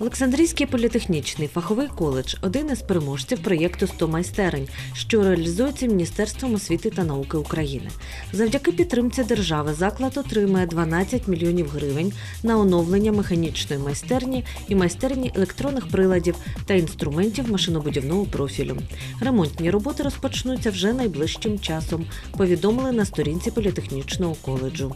Олександрійський політехнічний фаховий коледж один із переможців проєкту «100 майстерень, що реалізується Міністерством освіти та науки України. Завдяки підтримці держави заклад отримає 12 мільйонів гривень на оновлення механічної майстерні і майстерні електронних приладів та інструментів машинобудівного профілю. Ремонтні роботи розпочнуться вже найближчим часом. Повідомили на сторінці політехнічного коледжу.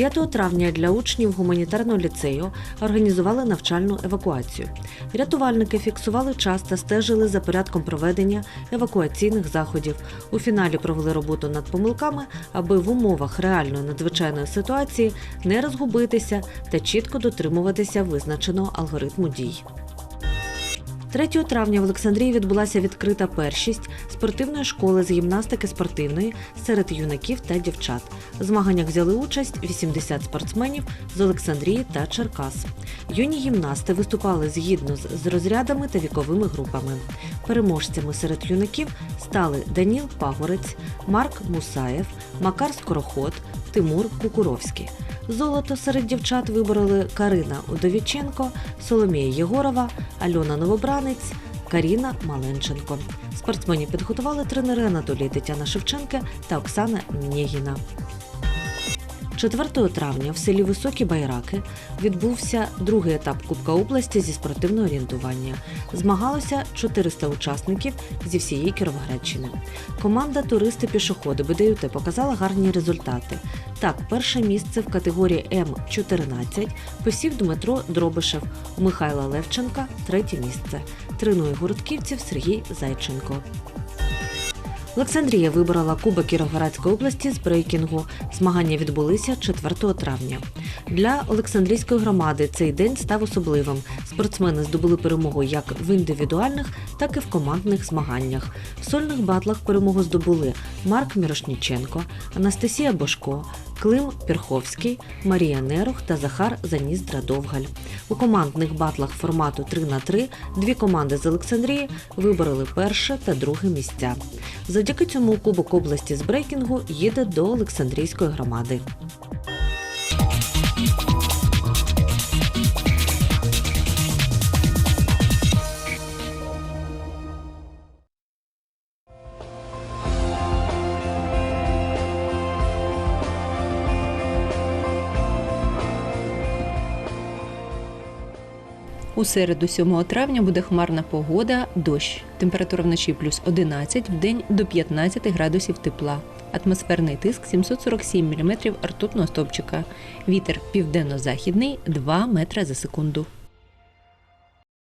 5 травня для учнів гуманітарного ліцею організували навчальну евакуацію. Рятувальники фіксували час та стежили за порядком проведення евакуаційних заходів. У фіналі провели роботу над помилками, аби в умовах реальної надзвичайної ситуації не розгубитися та чітко дотримуватися визначеного алгоритму дій. 3 травня в Олександрії відбулася відкрита першість спортивної школи з гімнастики спортивної серед юнаків та дівчат. В змаганнях взяли участь 80 спортсменів з Олександрії та Черкас. Юні гімнасти виступали згідно з- розрядами та віковими групами. Переможцями серед юнаків стали Даніл Пагорець, Марк Мусаєв, Макар Скороход, Тимур Кукуровський. Золото серед дівчат вибороли Карина Удовіченко, Соломія Єгорова, Альона Новобранець, Каріна Маленченко. Спортсменів підготували тренери Анатолій Тетяна Шевченка та Оксана Нєгіна. 4 травня в селі Високі Байраки відбувся другий етап Кубка області зі спортивного орієнтування. Змагалося 400 учасників зі всієї Кіровоградщини. Команда Туристи-пішоходи БДЮТ показала гарні результати. Так, перше місце в категорії М14 посів Дмитро Дробишев, у Михайла Левченка третє місце. Тренує гуртківців Сергій Зайченко. Олександрія вибрала Кубок Кіровоградської області з брейкінгу. Змагання відбулися 4 травня. Для Олександрійської громади цей день став особливим. Спортсмени здобули перемогу як в індивідуальних, так і в командних змаганнях. В сольних батлах перемогу здобули Марк Мірошніченко, Анастасія Бошко, Клим Пірховський, Марія Нерух та Захар Заніздра Довгаль. У командних батлах формату 3 на 3 дві команди з Олександрії вибороли перше та друге місця. Завдяки цьому Кубок області з брейкінгу їде до Олександрійської громади. У середу 7 травня буде хмарна погода, дощ. Температура вночі плюс 11, в день до 15 градусів тепла. Атмосферний тиск 747 мм ртутного стовпчика. Вітер південно-західний 2 метри за секунду.